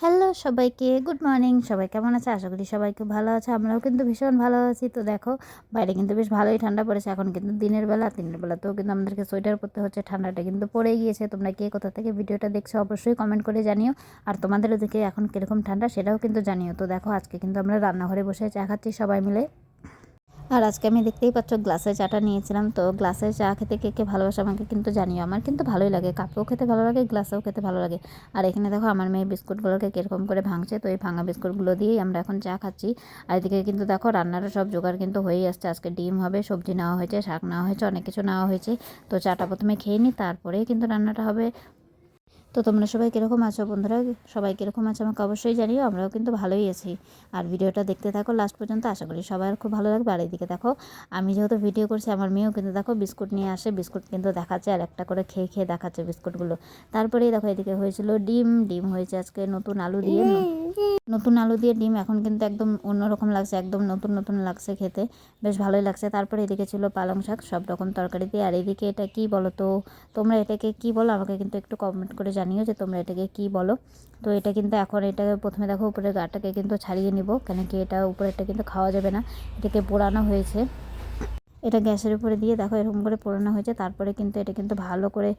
Hello সবাইকে, good morning. সবাই কেমন আছে? আশা করি সবাই খুব ভালো আছে। আমরাও কিন্তু ভীষণ ভালো আছি। তো দেখো, বাইরে কিন্তু বেশ ভালোই ঠান্ডা পড়েছে। এখন কিন্তু দিনের বেলা, দিনের বেলাতেও কিন্তু আমাদেরকে সোয়েটার পরতে হচ্ছে। ঠান্ডাটা কিন্তু পড়ে গিয়েছে। তোমরা কে কোথা থেকে ভিডিওটা দেখছ অবশ্যই কমেন্ট করে জানিও। আর তোমাদের ওদিকে এখন কীরকম ঠান্ডা সেটাও কিন্তু জানিও। তো দেখো, আজকে কিন্তু আমরা রান্নাঘরে বসে চা খাচ্ছি সবাই মিলে। আর আজকে আমি দেখতেই পাচ্ছ গ্লাসে চাটা নিয়েছিলাম, তো গ্লাসে চা খেতে কে কে ভালোবাসে আমাকে কিন্তু জানিও। আমার কিন্তু ভালোই লাগে কাপেও খেতে ভালো লাগে, গ্লাসেও খেতে ভালো লাগে। আর এখানে দেখো আমার মেয়ে বিস্কুটগুলোকে কীরকম করে ভাঙছে, তো এই ভাঙা বিস্কুটগুলো দিয়েই আমরা এখন চা খাচ্ছি। আর এদিকে কিন্তু দেখো রান্নার সব জোগাড় কিন্তু হয়েই আসছে। আজকে ডিম হবে, সবজি নেওয়া হয়েছে, শাক নেওয়া হয়েছে, অনেক কিছু নেওয়া হয়েছে। তো চাটা প্রথমে খেয়ে নিই, তারপরেই কিন্তু রান্নাটা হবে। তো তোমরা সবাই কীরকম আছো বন্ধুরা? সবাই কীরকম আছে আমাকে অবশ্যই জানিও, আমরাও কিন্তু ভালোই আছি। আর ভিডিওটা দেখতে থাকো লাস্ট পর্যন্ত, আশা করি সবাই খুব ভালো লাগবে আর এইদিকে দেখো, আমি যেহেতু ভিডিও করছি, আমার মেয়েও কিন্তু দেখো বিস্কুট নিয়ে আসে, বিস্কুট কিন্তু দেখাচ্ছে আর একটা করে খেয়ে খেয়ে দেখাচ্ছে বিস্কুটগুলো। তারপরেই দেখো এদিকে হয়েছিল ডিম ডিম হয়েছে আজকে নতুন আলু দিয়ে, নতুন আলু দিয়ে ডিম, এখন কিন্তু একদম অন্যরকম লাগছে, একদম নতুন নতুন লাগছে খেতে, বেশ ভালোই লাগছে। তারপরে এদিকে ছিল পালং শাক, সব রকম তরকারি দিয়ে। আর এদিকে এটা কি বলো তো তোমরা এটাকে কি বলো? আমাকে কিন্তু একটু কমেন্ট করে জানিও যে তোমরা এটাকে কি বলো। তো এটা কিন্তু এখন এটা প্রথমে দেখো উপরের গাটাকে কিন্তু ছাড়িয়ে নিব, কেন কি এটা উপরেরটা কিন্তু খাওয়া যাবে না। এটাকে পোড়ানো হয়েছে। এটা গ্যাসের উপরে দিয়ে দেখো এরকম করে পোড়ানো হয়েছে। তারপরে কিন্তু এটা কিন্তু ভালো করে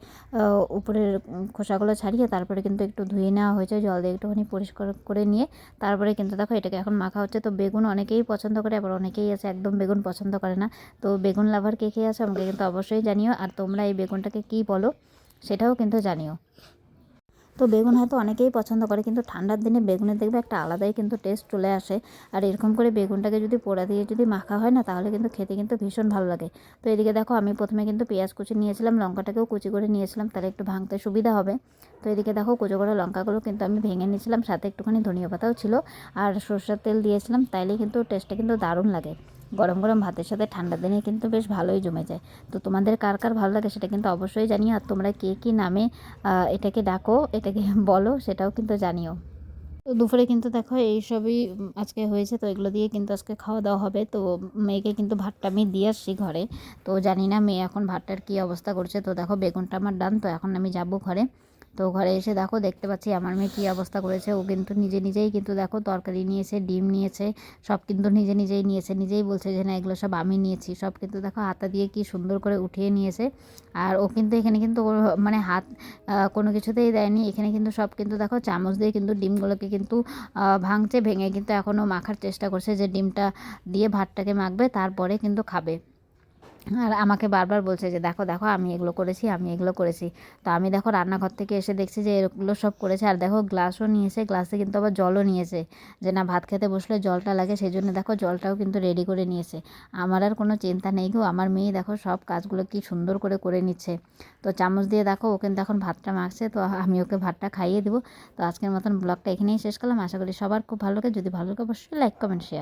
উপরের খোসাগুলো ছাড়িয়ে তারপরে কিন্তু একটু ধুয়ে নেওয়া হয়েছে। জল দিয়ে একটুখানি পরিষ্কার করে নিয়ে তারপরে কিন্তু দেখো এটাকে এখন মাখা হচ্ছে। তো বেগুন অনেকেই পছন্দ করে, আবার অনেকেই আছে একদম বেগুন পছন্দ করে না। তো বেগুন লাভার কে কে আছে আমাকে কিন্তু অবশ্যই জানিও। আর তোমরা এই বেগুনটাকে কী বলো সেটাও কিন্তু জানিও। তো বেগুন হয়তো অনেকেই পছন্দ করে, কিন্তু ঠান্ডার দিনে বেগুনের দেখবে একটা আলাদাই কিন্তু টেস্ট চলে আসে। আর এরকম করে বেগুনটাকে যদি পোড়া দিয়ে যদি মাখা হয় না, তাহলে কিন্তু খেতে কিন্তু ভীষণ ভালো লাগে। তো এদিকে দেখো আমি প্রথমে কিন্তু পেঁয়াজ কুচি নিয়েছিলাম, লঙ্কাটাকেও কুচি করে নিয়েছিলাম, তাহলে একটু ভাঙতে সুবিধা হবে। তো এদিকে দেখো কুচো করা লঙ্কাগুলো কিন্তু আমি ভেঙে নিয়েছিলাম, সাথে একটুখানি ধনিয়া পাতাও ছিল, আর সরষের তেল দিয়েছিলাম, তাইলে কিন্তু টেস্টটা কিন্তু দারুণ লাগে। গরম গরম ভাতের সাথে ঠান্ডা দিনে কিন্তু বেশ ভালোই জমে যায়। তো তোমাদের কার কার ভালো লাগে সেটা কিন্তু অবশ্যই জানিও। আর তোমরা কে কী নামে এটাকে ডাকো, এটাকে বলো, সেটাও কিন্তু জানিও। তো দুপুরে কিন্তু দেখো এইসবই আজকে হয়েছে। তো এগুলো দিয়ে কিন্তু আজকে খাওয়া দাওয়া হবে। তো মেয়েকে কিন্তু ভাতটা আমি দিয়ে আসছি ঘরে। তো জানি না মেয়ে এখন ভাতটার কী অবস্থা করছে। তো দেখো বেগুনটা আমার ডান। তো এখন আমি যাব ঘরে। তো ঘরে এসে দেখো দেখতে পাচ্ছি আমার মেয়ে কী অবস্থা করেছে। ও কিন্তু নিজে নিজেই কিন্তু দেখো তরকারি নিয়েছে, ডিম নিয়েছে, সব কিন্তু নিজে নিজেই নিয়েছে। নিজেই বলছে যে না, এগুলো সব আমি নিয়েছি। সব কিন্তু দেখো হাতা দিয়ে কি সুন্দর করে উঠিয়ে নিয়েছে। আর ও কিন্তু এখানে কিন্তু মানে হাত কোনো কিছুতেই দেয়নি। এখানে কিন্তু সব কিন্তু দেখো চামচ দিয়ে কিন্তু ডিমগুলোকে কিন্তু ভাঙছে ভেঙে কিন্তু এখনও মাখার চেষ্টা করছে যে ডিমটা দিয়ে ভাতটাকে মাখবে, তারপরে কিন্তু খাবে। আর আমাকে বারবার বলছে যে, দেখো দেখো, আমি এগুলো করেছি, আমি এগুলো করেছি। তো আমি দেখো রান্নাঘর থেকে এসে দেখছি যে, এগুলো সব করেছে। আর দেখো, গ্লাসও নিয়েছে, গ্লাসে কিন্তু আবার জলও নিয়েছে। যে না, ভাত খেতে বসলে জলটা লাগে সেই জন্য দেখো জলটাও কিন্তু রেডি করে নিয়েছে। আমার আর কোনো চিন্তা নেই গো। আমার মেয়ে দেখো সব কাজগুলো কি সুন্দর করে করে নিচ্ছে। তো চামচ দিয়ে দেখো, ও কিন্তু এখন ভাতটা মাখছে, তো আমি ওকে ভাতটা খাইয়ে দেবো। তো আজকের মতন ব্লগটা এখানেই শেষ করলাম। আশা করি সবার খুব ভালো লাগে। যদি ভালো লাগে, অবশ্যই লাইক কমেন্ট শেয়ার